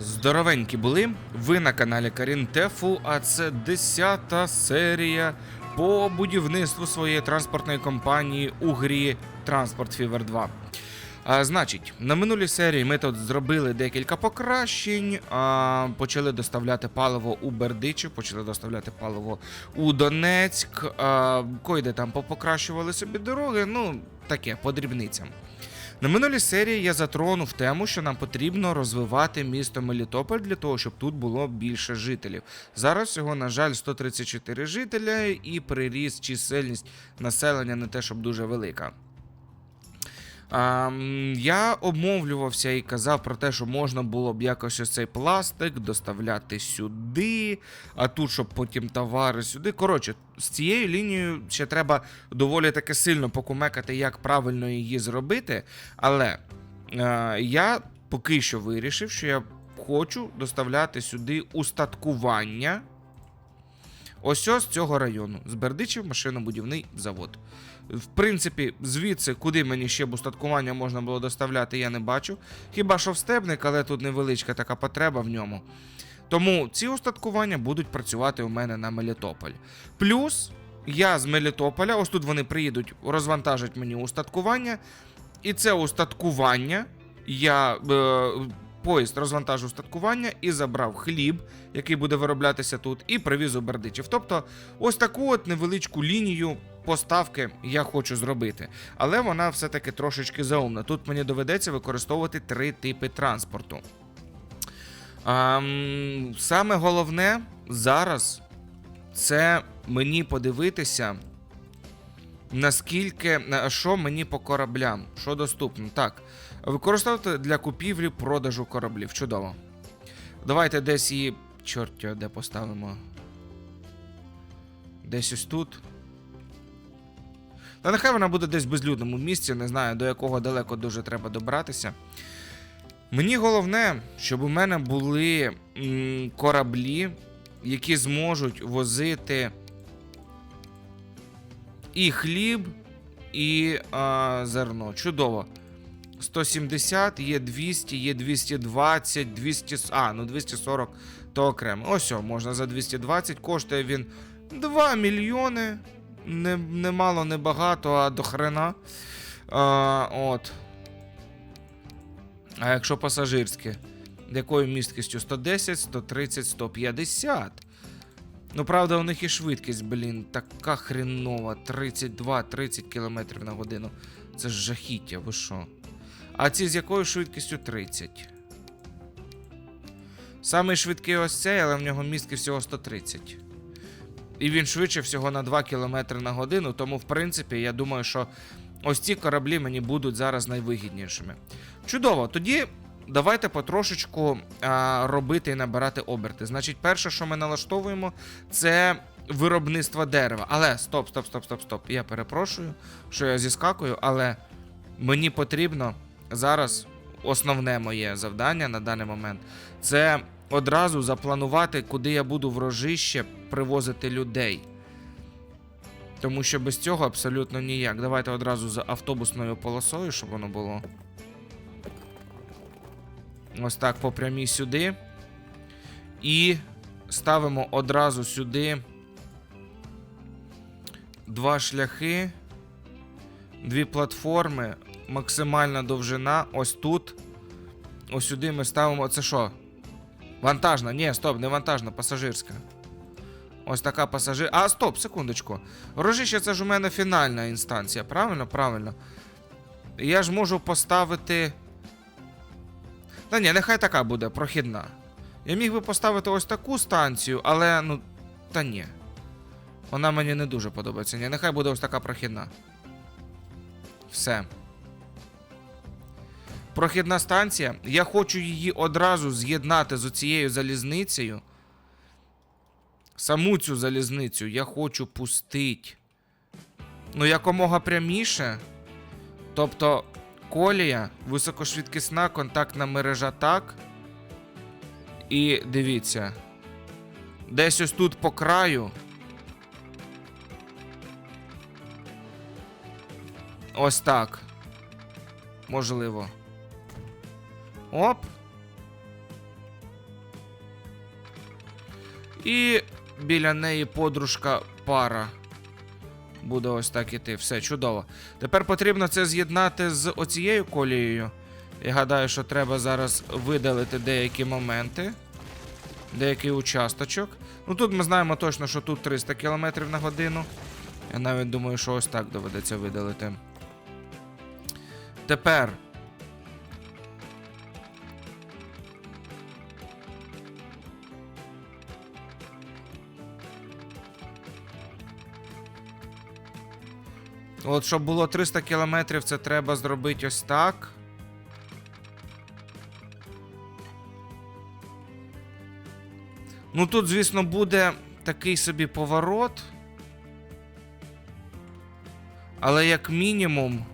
Здоровенькі були. Ви на каналі Карін Тефу, а це 10 серія по будівництву своєї транспортної компанії у грі Transport Fever 2. А, значить, на минулій серії ми тут зробили декілька покращень. А, почали доставляти паливо у Бердичів, почали доставляти паливо у Донецьк. А, койде там попокращували собі дороги. Ну, таке, по дрібницям. На минулій серії я затронув тему, що нам потрібно розвивати місто Мелітополь для того, щоб тут було більше жителів. Зараз всього, на жаль, 134 жителя і приріст чисельність населення не те, щоб дуже велика. А, я обмовлювався і казав про те, що можна було б якось ось цей пластик доставляти сюди, а тут, щоб потім товари сюди. Коротше, з цією лінією ще треба доволі таки сильно покумекати, як правильно її зробити. Але е, я поки що вирішив, що я хочу доставляти сюди устаткування. Ось ось цього району. З Бердичів машинобудівний завод. В принципі, звідси, куди мені ще б устаткування можна було доставляти, я не бачу. Хіба що в стебник, але тут невеличка така потреба в ньому. Тому ці устаткування будуть працювати у мене на Мелітополь. Плюс я з Мелітополя, ось тут вони приїдуть, розвантажать мені устаткування. І це устаткування я. Е, Поїзд розвантажив устаткування і забрав хліб, який буде вироблятися тут, і привіз у Бердичів. Тобто, ось таку от невеличку лінію поставки я хочу зробити. Але вона все-таки трошечки заумна. Тут мені доведеться використовувати три типи транспорту. Ам, саме головне зараз це мені подивитися, наскільки що мені по кораблям, що доступно. Так, використовувати для купівлі продажу кораблів. Чудово. Давайте десь її. Чорт де поставимо. Десь ось тут. Та нехай вона буде десь в безлюдному місці, не знаю, до якого далеко дуже треба добратися. Мені головне, щоб у мене були кораблі, які зможуть возити і хліб, і а, зерно. Чудово. 170, є 200, є 220, 200. А, ну 240 то окремо. Ось, о, можна за 220. Коштує він 2 мільйони. Не, не мало, не багато, а до хрена. А, от. А якщо пасажирське? Якою місткістю? 110, 130, 150. Ну, правда, у них і швидкість, блін, така хренова. 32-30 км на годину. Це ж жахіття, ви що? А ці з якою швидкістю 30? Самий швидкий ось цей, але в нього містки всього 130. І він швидше всього на 2 км на годину, тому, в принципі, я думаю, що ось ці кораблі мені будуть зараз найвигіднішими. Чудово, тоді давайте потрошечку а, робити і набирати оберти. Значить, перше, що ми налаштовуємо, це виробництво дерева. Але стоп, стоп, стоп, стоп, стоп. Я перепрошую, що я зіскакую, але мені потрібно зараз основне моє завдання на даний момент це одразу запланувати, куди я буду в рожище привозити людей. Тому що без цього абсолютно ніяк. Давайте одразу за автобусною полосою, щоб воно було. Ось так по прямій сюди. І ставимо одразу сюди два шляхи, дві платформи, максимальна довжина. Ось тут. Ось сюди ми ставимо. Це що? Вантажна? Ні, стоп, не вантажна, пасажирська. Ось така пасажир. А, стоп, секундочку. Рожище це ж у мене фінальна інстанція, правильно? Правильно. Я ж можу поставити. Та ні, нехай така буде, прохідна. Я міг би поставити ось таку станцію, але ну. Та ні. Вона мені не дуже подобається. Ні, нехай буде ось така прохідна. Все. Прохідна станція. Я хочу її одразу з'єднати з оцією залізницею. Саму цю залізницю я хочу пустити. Ну, якомога пряміше. Тобто, колія, високошвидкісна контактна мережа так. І дивіться. Десь ось тут по краю. Ось так. Можливо. Оп. І біля неї подружка пара. Буде ось так іти. Все, чудово. Тепер потрібно це з'єднати з оцією колією. Я гадаю, що треба зараз видалити деякі моменти. Деякий участочок. Ну тут ми знаємо точно, що тут 300 км на годину. Я навіть думаю, що ось так доведеться видалити. Тепер. От, щоб було 300 кілометрів, це треба зробити ось так. Ну тут, звісно, буде такий собі поворот. Але як мінімум.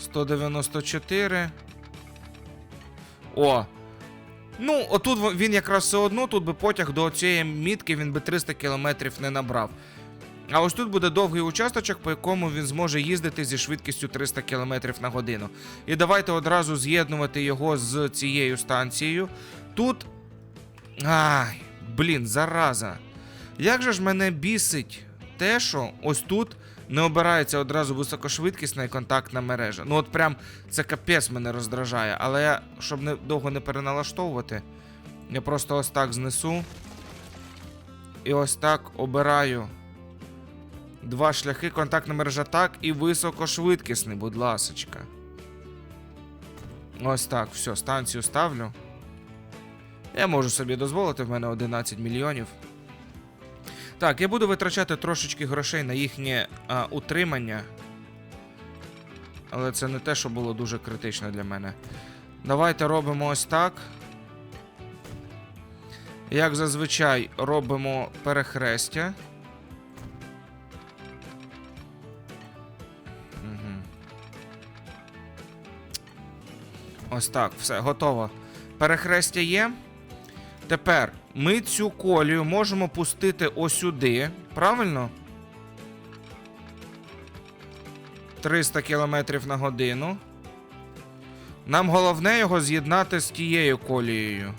Сто дев'яносто чотири. О. Ну, отут він якраз все одно, тут би потяг до цієї мітки він би 300 кілометрів не набрав. А ось тут буде довгий участочок, по якому він зможе їздити зі швидкістю 300 км на годину. І давайте одразу з'єднувати його з цією станцією. Тут. Ай, блін, зараза. Як же ж мене бісить те, що ось тут не обирається одразу високошвидкісна і контактна мережа. Ну от прям це капець мене роздражає. Але я, щоб не, довго не переналаштовувати, я просто ось так знесу. І ось так обираю. Два шляхи, контактна мережа так і високошвидкісний, будь ласочка. Ось так, все, станцію ставлю. Я можу собі дозволити, в мене 11 мільйонів. Так, я буду витрачати трошечки грошей на їхнє а, утримання. Але це не те, що було дуже критично для мене. Давайте робимо ось так. Як зазвичай, робимо перехрестя. Мгм. Ось так, все, готово. Перехрестя є. Тепер ми цю колію можемо пустити осюди, правильно? 300 км на годину. Нам головне його з'єднати з тією колією.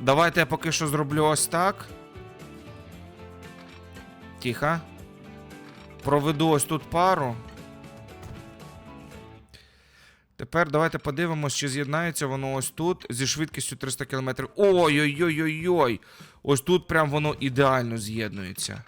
Давайте я поки що зроблю ось так. Тихо. Проведу ось тут пару. Тепер давайте подивимось, чи з'єднається воно ось тут зі швидкістю 300 км. Ой-ой-ой-ой-ой! Ось тут прям воно ідеально з'єднується.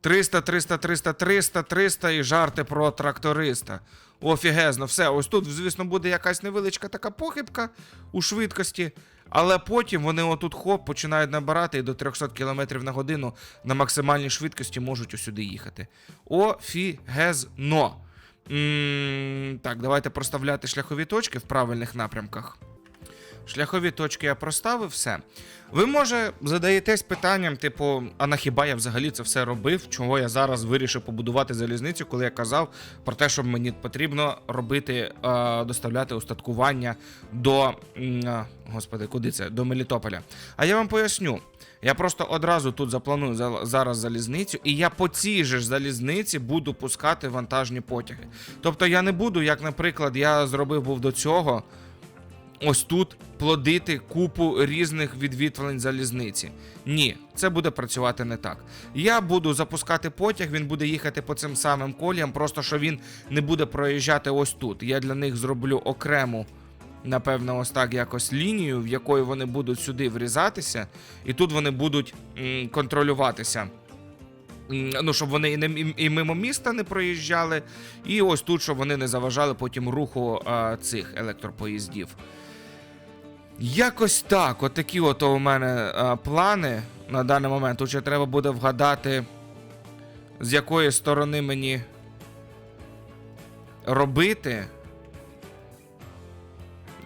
300, 300, 300, 300, 300 і жарти про тракториста. Офігезно, все. Ось тут, звісно, буде якась невеличка така похибка у швидкості. Але потім вони отут хоп починають набирати і до 300 км на годину на максимальній швидкості можуть усюди їхати. Офігезно. Так, давайте проставляти шляхові точки в правильних напрямках. Шляхові точки я проставив, все. Ви, може, задаєтесь питанням, типу, а на хіба я взагалі це все робив? Чого я зараз вирішив побудувати залізницю, коли я казав про те, що мені потрібно робити, е, доставляти устаткування до. а, Господи, куди це? До Мелітополя. А я вам поясню. Я просто одразу тут запланую за- зараз залізницю, і я по цій же ж залізниці буду пускати вантажні потяги. Тобто я не буду, як, наприклад, я зробив був до цього ось тут плодити купу різних відвітлень залізниці. Ні, це буде працювати не так. Я буду запускати потяг, він буде їхати по цим самим коліям, просто що він не буде проїжджати ось тут. Я для них зроблю окрему. Напевно, ось так якось лінію, в якої вони будуть сюди врізатися, і тут вони будуть контролюватися. Ну, щоб вони і, не, і, мимо міста не проїжджали, і ось тут, щоб вони не заважали потім руху а, цих електропоїздів. Якось так. Отакі от у мене а, плани на даний момент. Тут ще треба буде вгадати, з якої сторони мені робити.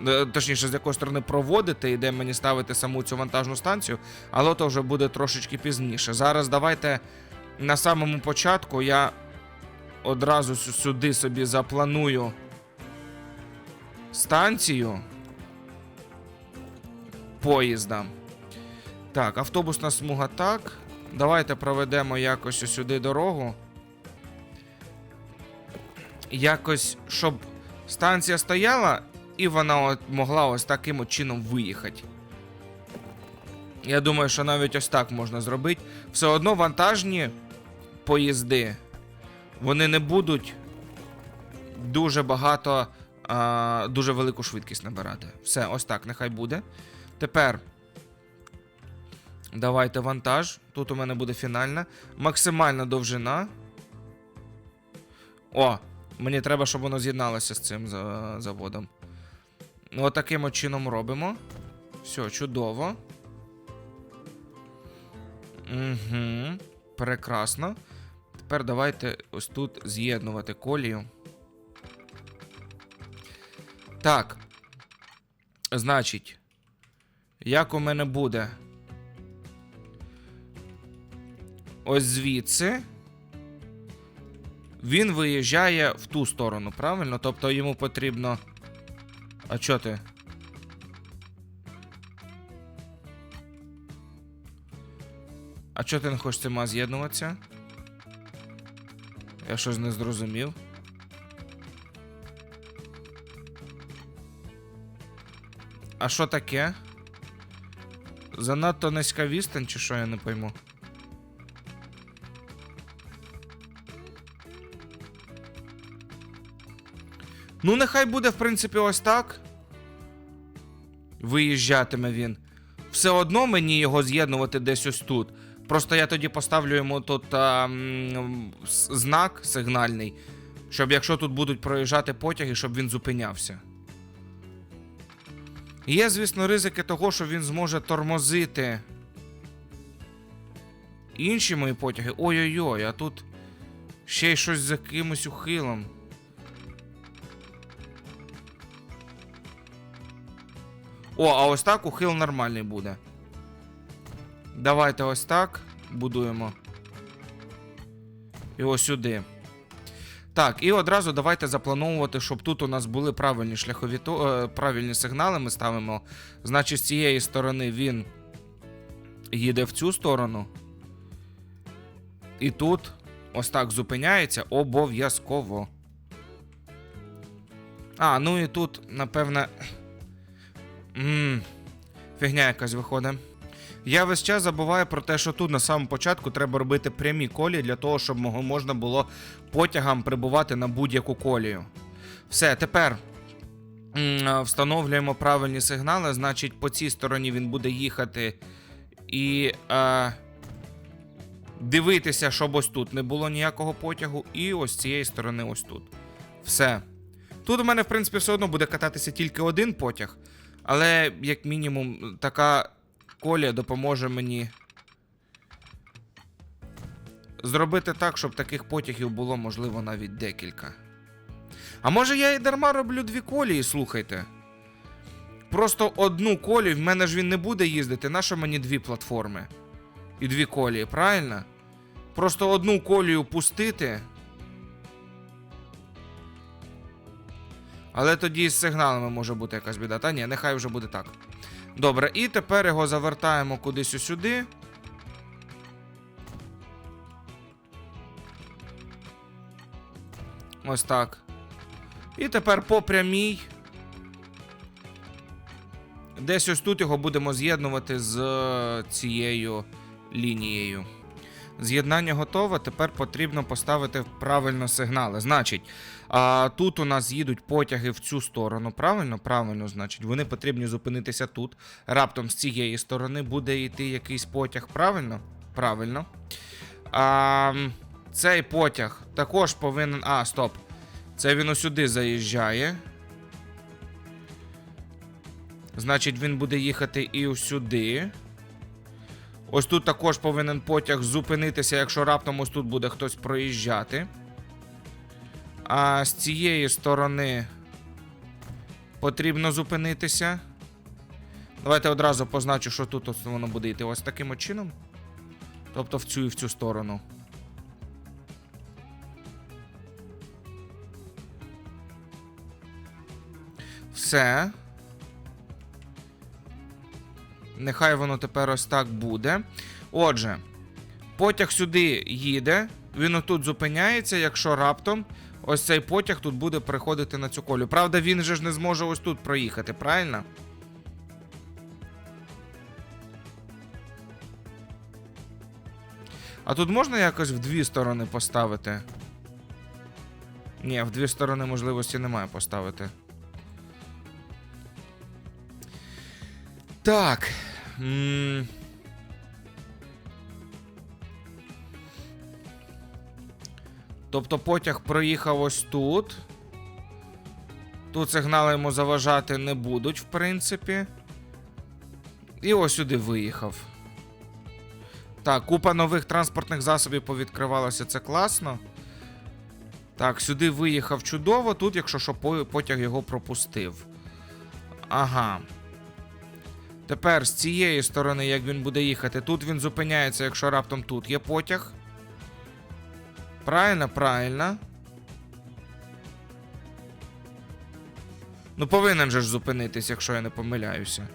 Е, Точніше, з якої сторони проводити і де мені ставити саму цю вантажну станцію, але то вже буде трошечки пізніше. Зараз давайте на самому початку я одразу сюди собі запланую станцію поїзда. Так, автобусна смуга так. Давайте проведемо якось сюди дорогу. якось, щоб станція стояла, і вона от могла ось таким от чином виїхати. Я думаю, що навіть ось так можна зробити. Все одно вантажні поїзди, вони не будуть дуже багато, а, дуже велику швидкість набирати. Все, ось так, нехай буде. Тепер. Давайте вантаж. Тут у мене буде фінальна. Максимальна довжина. О, мені треба, щоб воно з'єдналося з цим за- заводом. Ну, от таким от чином робимо. Все, чудово. Угу. Прекрасно. Тепер давайте ось тут з'єднувати колію. Так. Значить, як у мене буде? Ось звідси. Він виїжджає в ту сторону, правильно? Тобто йому потрібно. А чо ти? А чо ти не хочеш цим з'єднуватися? Я щось не зрозумів. А що таке? Занадто низька відстань, чи що я не пойму? Ну, нехай буде, в принципі, ось так. Виїжджатиме він. Все одно мені його з'єднувати десь ось тут. Просто я тоді поставлю йому тут а, знак сигнальний, щоб якщо тут будуть проїжджати потяги, щоб він зупинявся. Є, звісно, ризики того, що він зможе тормозити інші мої потяги. Ой-ой-ой, а тут ще й щось за якимось ухилом. О, а ось так ухил нормальний буде. Давайте ось так будуємо. І ось сюди. Так, і одразу давайте заплановувати, щоб тут у нас були правильні шляхові е, правильні сигнали. Ми ставимо. Значить, з цієї сторони він їде в цю сторону. І тут ось так зупиняється обов'язково. А, ну і тут, напевне. Ммм, фігня якась виходить. Я весь час забуваю про те, що тут на самому початку треба робити прямі колії для того, щоб можна було потягам прибувати на будь-яку колію. Все, тепер встановлюємо правильні сигнали. Значить, по цій стороні він буде їхати і е, дивитися, щоб ось тут не було ніякого потягу, і ось цієї сторони, ось тут. Все. Тут у мене, в принципі, все одно буде кататися тільки один потяг, але, як мінімум, така колія допоможе мені зробити так, щоб таких потягів було, можливо, навіть декілька. А може я і дарма роблю дві колії, слухайте. Просто одну колію, в мене ж він не буде їздити, нащо мені дві платформи? І дві колії, правильно? Просто одну колію пустити. Але тоді з сигналами може бути якась біда. Та ні, нехай вже буде так. Добре, і тепер його завертаємо кудись сюди. Ось так. І тепер по прямій. Десь ось тут його будемо з'єднувати з е, цією лінією. З'єднання готове. Тепер потрібно поставити правильно сигнали. Значить, а, тут у нас їдуть потяги в цю сторону. Правильно? Правильно, значить, вони потрібні зупинитися тут. Раптом з цієї сторони буде йти якийсь потяг. Правильно? Правильно. А, цей потяг також повинен. А, стоп. Це він сюди заїжджає. Значить, він буде їхати і сюди. Ось тут також повинен потяг зупинитися, якщо раптом ось тут буде хтось проїжджати. А з цієї сторони потрібно зупинитися. Давайте одразу позначу, що тут воно буде йти ось таким чином. Тобто в цю і в цю сторону. Все. Нехай воно тепер ось так буде. Отже, потяг сюди їде, він отут зупиняється, якщо раптом ось цей потяг тут буде приходити на цю колію. Правда, він же ж не зможе ось тут проїхати, правильно? А тут можна якось в дві сторони поставити? Ні, в дві сторони можливості немає поставити. Так. Тобто потяг проїхав ось тут. Тут сигнали йому заважати не будуть, в принципі. І ось сюди виїхав. Так, купа нових транспортних засобів повідкривалося, це класно. Так, сюди виїхав чудово. Тут, якщо що, потяг його пропустив. Ага. Тепер з цієї сторони, як він буде їхати, тут він зупиняється, якщо раптом тут є потяг. Правильно, правильно. Ну, повинен же ж зупинитись, якщо я не помиляюся.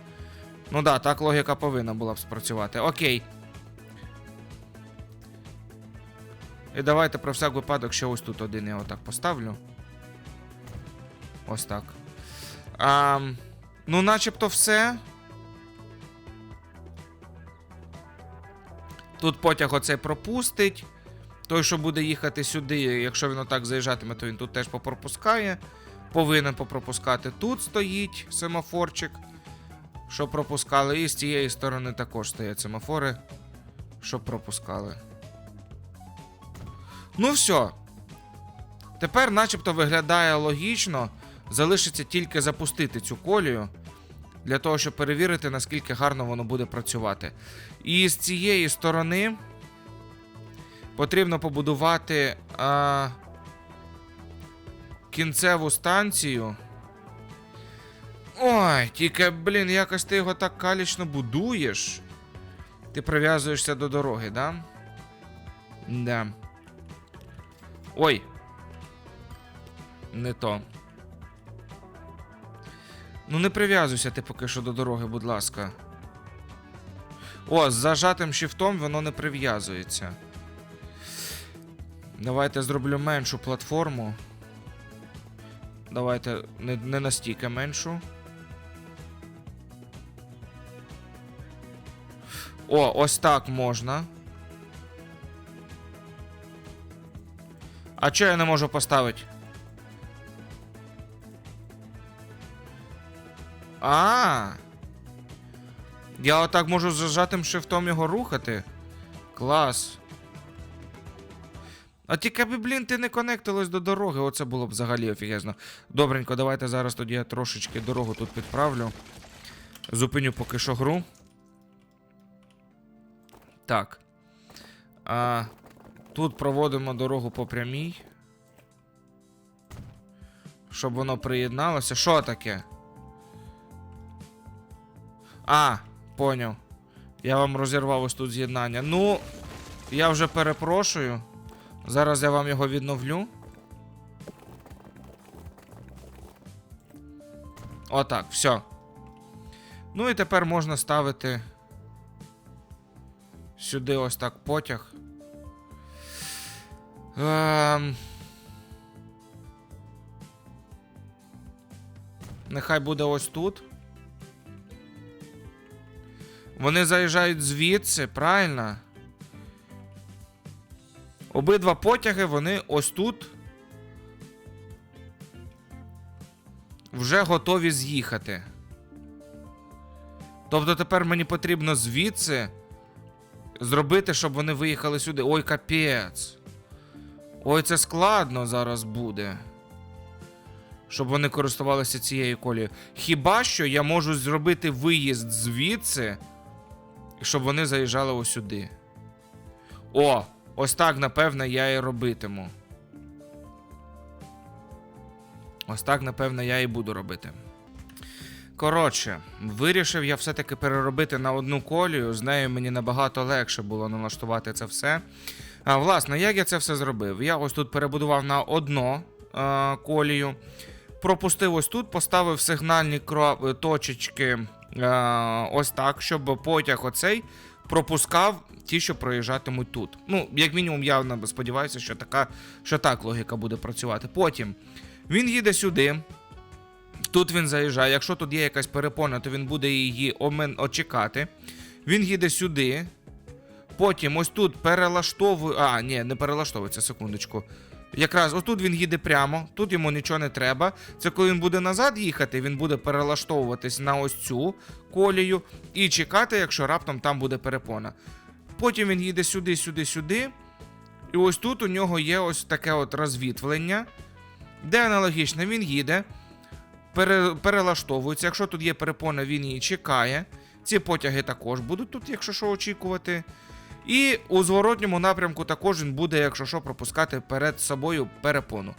Ну да, так логіка повинна була б спрацювати. Окей. І давайте про всяк випадок ще ось тут один я отак поставлю. Ось так. А, ну, начебто все. Тут потяг оцей пропустить. Той, що буде їхати сюди, якщо він отак заїжджатиме, то він тут теж попропускає. Повинен попропускати. Тут стоїть семафорчик, що пропускали. І з цієї сторони також стоять семафори, що пропускали. Ну все. Тепер, начебто, виглядає логічно. Залишиться тільки запустити цю колію. Для того, щоб перевірити, наскільки гарно воно буде працювати. І з цієї сторони потрібно побудувати а, кінцеву станцію. Ой, тільки, блін, якось ти його так калічно будуєш. Ти прив'язуєшся до дороги, да? Да. Ой. Не то. Ну не прив'язуйся ти поки що до дороги, будь ласка. О, з зажатим шифтом воно не прив'язується. Давайте зроблю меншу платформу. Давайте не, не настільки меншу. О, ось так можна. А чого я не можу поставити? А. Я отак можу з зажатим шифтом його рухати. Клас. А тільки би, блін, ти не конектилась до дороги, оце було б взагалі офігезно. Добренько, давайте зараз тоді я трошечки дорогу тут підправлю. Зупиню поки що гру. Так. А, тут проводимо дорогу по прямій. Щоб воно приєдналося. Що таке? А, поняв. Я вам розірвав ось тут з'єднання. Ну, я вже перепрошую. Зараз я вам його відновлю. Отак, все. Ну і тепер можна ставити сюди ось так потяг. Ем... Нехай буде ось тут. Вони заїжджають звідси, правильно? Обидва потяги, вони ось тут. Вже готові з'їхати. Тобто тепер мені потрібно звідси зробити, щоб вони виїхали сюди. Ой, капець. Ой, це складно зараз буде. Щоб вони користувалися цією колією. Хіба що я можу зробити виїзд звідси, щоб вони заїжджали ось сюди. О, ось так, напевно, я і робитиму. Ось так, напевно, я і буду робити. Коротше, вирішив я все-таки переробити на одну колію. З нею мені набагато легше було налаштувати це все. А, власне, як я це все зробив? Я ось тут перебудував на одно а, колію. Пропустив ось тут, поставив сигнальні кро... точечки ось так, щоб потяг оцей пропускав ті, що проїжджатимуть тут. Ну, як мінімум, я сподіваюся, що така, що так логіка буде працювати. Потім він їде сюди. Тут він заїжджає. Якщо тут є якась перепона, то він буде її очікати. Він їде сюди. Потім ось тут перелаштовує. А, ні, не перелаштовується, секундочку. Якраз отут він їде прямо, тут йому нічого не треба. Це коли він буде назад їхати, він буде перелаштовуватись на ось цю колію і чекати, якщо раптом там буде перепона. Потім він їде сюди, сюди, сюди. І ось тут у нього є ось таке от розвітвлення, де аналогічно він їде, пере, перелаштовується. Якщо тут є перепона, він її чекає. Ці потяги також будуть тут, якщо що, очікувати. І у зворотньому напрямку також він буде, якщо що, пропускати перед собою перепону.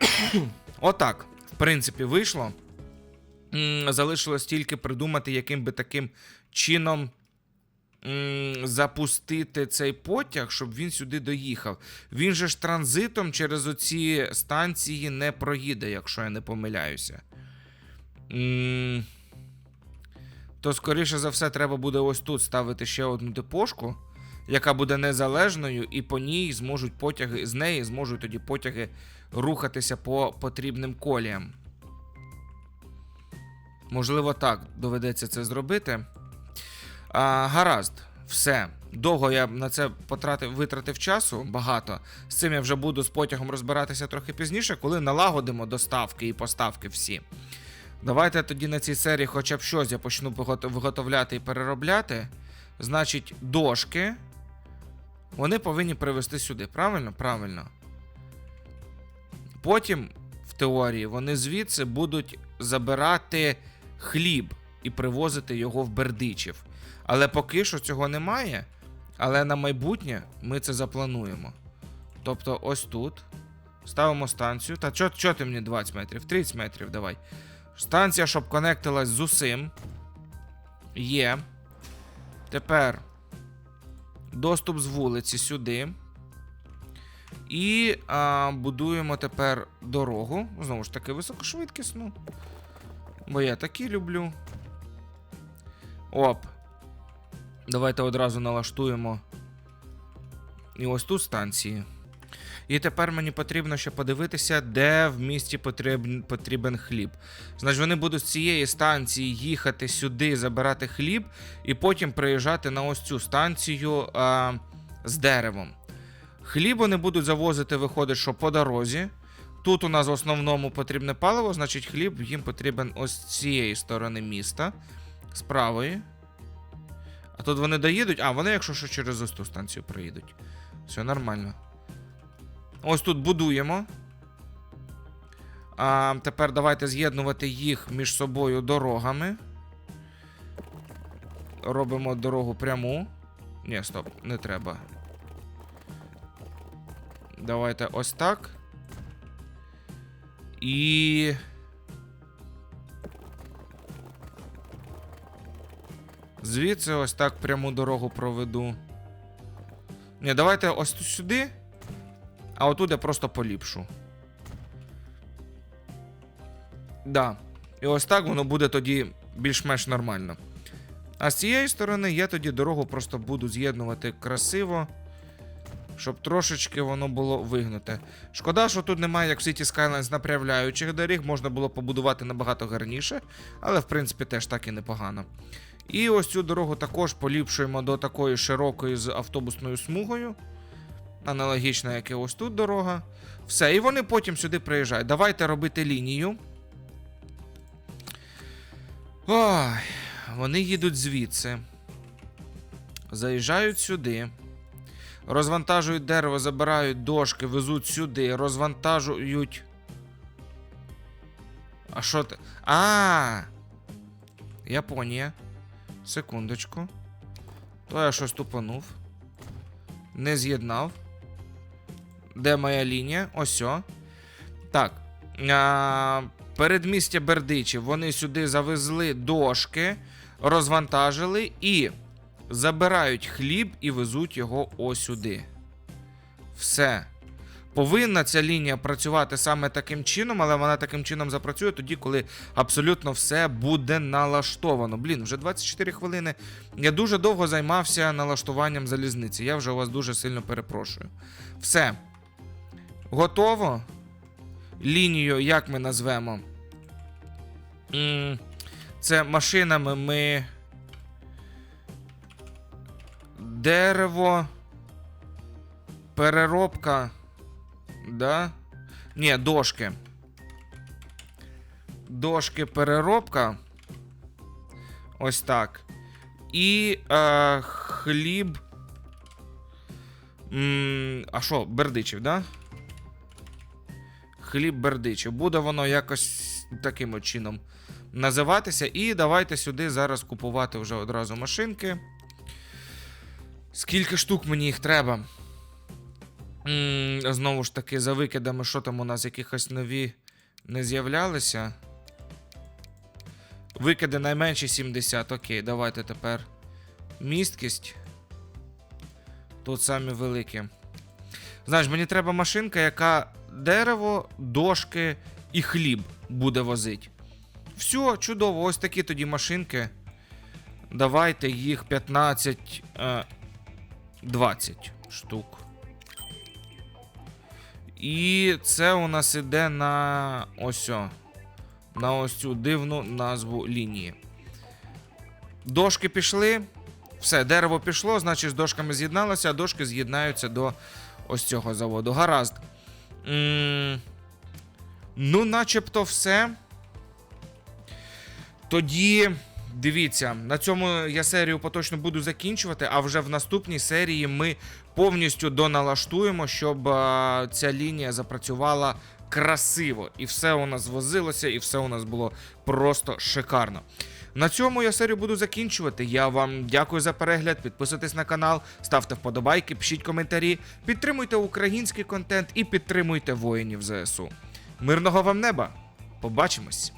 Отак, в принципі, вийшло. Залишилось тільки придумати, яким би таким чином запустити цей потяг, щоб він сюди доїхав. Він же ж транзитом через оці станції не проїде, якщо я не помиляюся. То, скоріше за все, треба буде ось тут ставити ще одну депошку, яка буде незалежною, і по ній зможуть потяги, з неї зможуть тоді потяги рухатися по потрібним коліям. Можливо, так доведеться це зробити. А, гаразд, все. Довго я на це потратив, витратив часу багато. З цим я вже буду з потягом розбиратися трохи пізніше, коли налагодимо доставки і поставки всі. Давайте тоді на цій серії хоча б щось я почну виготовляти і переробляти. Значить, дошки. Вони повинні привезти сюди, правильно? Правильно. Потім, в теорії, вони звідси будуть забирати хліб і привозити його в Бердичів. Але поки що цього немає. Але на майбутнє ми це заплануємо. Тобто, ось тут. Ставимо станцію. Та чо, чо ти мені 20 метрів? 30 метрів давай. Станція, щоб конектилась з усім. Є. Тепер доступ з вулиці сюди. І а, будуємо тепер дорогу. Знову ж таки, високошвидкісну. Бо я такі люблю. Оп. Давайте одразу налаштуємо. І ось тут станції. І тепер мені потрібно ще подивитися, де в місті потрібен, потрібен хліб. Значить, вони будуть з цієї станції їхати сюди, забирати хліб, і потім приїжджати на ось цю станцію а, з деревом. Хліб вони будуть завозити, виходить, що по дорозі. Тут у нас в основному потрібне паливо, значить, хліб їм потрібен ось з цієї сторони міста, з правої. А тут вони доїдуть. А, вони, якщо що, через ось ту станцію приїдуть. Все нормально. Ось тут будуємо. А, тепер давайте з'єднувати їх між собою дорогами. Робимо дорогу пряму. Ні, стоп, не треба. Давайте ось так. І. Звідси ось так пряму дорогу проведу. Ні, давайте ось сюди. А отут я просто поліпшу. Да. І ось так воно буде тоді більш-менш нормально. А з цієї сторони я тоді дорогу просто буду з'єднувати красиво, щоб трошечки воно було вигнуте. Шкода, що тут немає, як в City Skylines, направляючих доріг, можна було побудувати набагато гарніше, але в принципі теж так і непогано. І ось цю дорогу також поліпшуємо до такої широкої з автобусною смугою. Аналогічно, як і ось тут дорога. Все, і вони потім сюди приїжджають. Давайте робити лінію. Ой, вони їдуть звідси. Заїжджають сюди. Розвантажують дерево, забирають дошки, везуть сюди, розвантажують. А що ти? А! Японія. Секундочку. То я щось тупанув. Не з'єднав. Де моя лінія? Ось. о. Так. А, передмістя Бердичів. Вони сюди завезли дошки, розвантажили і забирають хліб і везуть його ось сюди. Все. повинна ця лінія працювати саме таким чином, але вона таким чином запрацює тоді, коли абсолютно все буде налаштовано. Блін, вже 24 хвилини. Я дуже довго займався налаштуванням залізниці. Я вже у вас дуже сильно перепрошую. Все. Готово? Лінію, як ми назвемо? Це машинами ми. Дерево. Переробка. Да? Ні, дошки. Дошки переробка. Ось так. І е, хліб. М, а що, бердичів, да? Хліб бердичів. Буде воно якось таким чином називатися. І давайте сюди зараз купувати вже одразу машинки. Скільки штук мені їх треба? Знову ж таки, за викидами, що там у нас якихось нові не з'являлися. Викиди найменші 70. Окей, давайте тепер. Місткість. Тут самі великі. Знаєш, мені треба машинка, яка дерево, дошки і хліб буде возити. Все, чудово, ось такі тоді машинки. Давайте їх 15. Е, 20 штук. І це у нас іде на ось о, на ось цю дивну назву лінії. Дошки пішли. Все, дерево пішло, значить, з дошками з'єдналося, а дошки з'єднаються до ось цього заводу. Гаразд. м ну, начебто, все. Тоді. Дивіться, на цьому я серію поточно буду закінчувати, а вже в наступній серії ми повністю доналаштуємо, щоб а, ця лінія запрацювала красиво. І все у нас звозилося, і все у нас було просто шикарно. На цьому я серію буду закінчувати. Я вам дякую за перегляд. Підписуйтесь на канал, ставте вподобайки, пишіть коментарі, підтримуйте український контент і підтримуйте воїнів ЗСУ. Мирного вам неба! Побачимось!